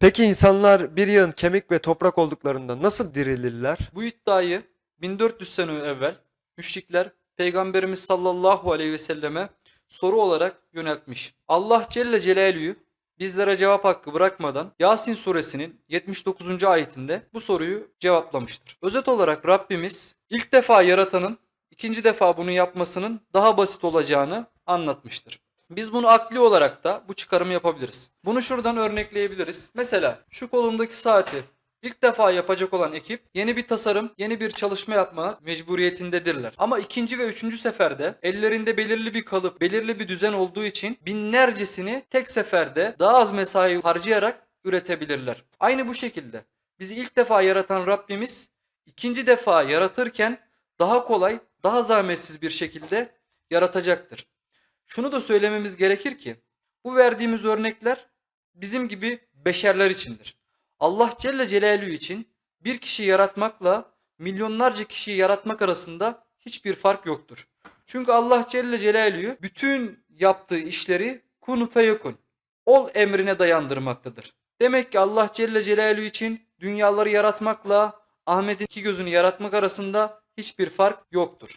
Peki insanlar bir yığın kemik ve toprak olduklarında nasıl dirilirler? Bu iddiayı 1400 sene evvel müşrikler Peygamberimiz sallallahu aleyhi ve selleme soru olarak yöneltmiş. Allah Celle Celaluhu bizlere cevap hakkı bırakmadan Yasin suresinin 79. ayetinde bu soruyu cevaplamıştır. Özet olarak Rabbimiz ilk defa yaratanın ikinci defa bunu yapmasının daha basit olacağını anlatmıştır. Biz bunu akli olarak da bu çıkarımı yapabiliriz. Bunu şuradan örnekleyebiliriz. Mesela şu kolumdaki saati İlk defa yapacak olan ekip yeni bir tasarım, yeni bir çalışma yapma mecburiyetindedirler. Ama ikinci ve üçüncü seferde ellerinde belirli bir kalıp, belirli bir düzen olduğu için binlercesini tek seferde daha az mesai harcayarak üretebilirler. Aynı bu şekilde bizi ilk defa yaratan Rabbimiz ikinci defa yaratırken daha kolay, daha zahmetsiz bir şekilde yaratacaktır. Şunu da söylememiz gerekir ki bu verdiğimiz örnekler bizim gibi beşerler içindir. Allah Celle Celaluhu için bir kişi yaratmakla milyonlarca kişiyi yaratmak arasında hiçbir fark yoktur. Çünkü Allah Celle Celaluhu bütün yaptığı işleri kun feyekun ol emrine dayandırmaktadır. Demek ki Allah Celle Celaluhu için dünyaları yaratmakla Ahmet'in iki gözünü yaratmak arasında hiçbir fark yoktur.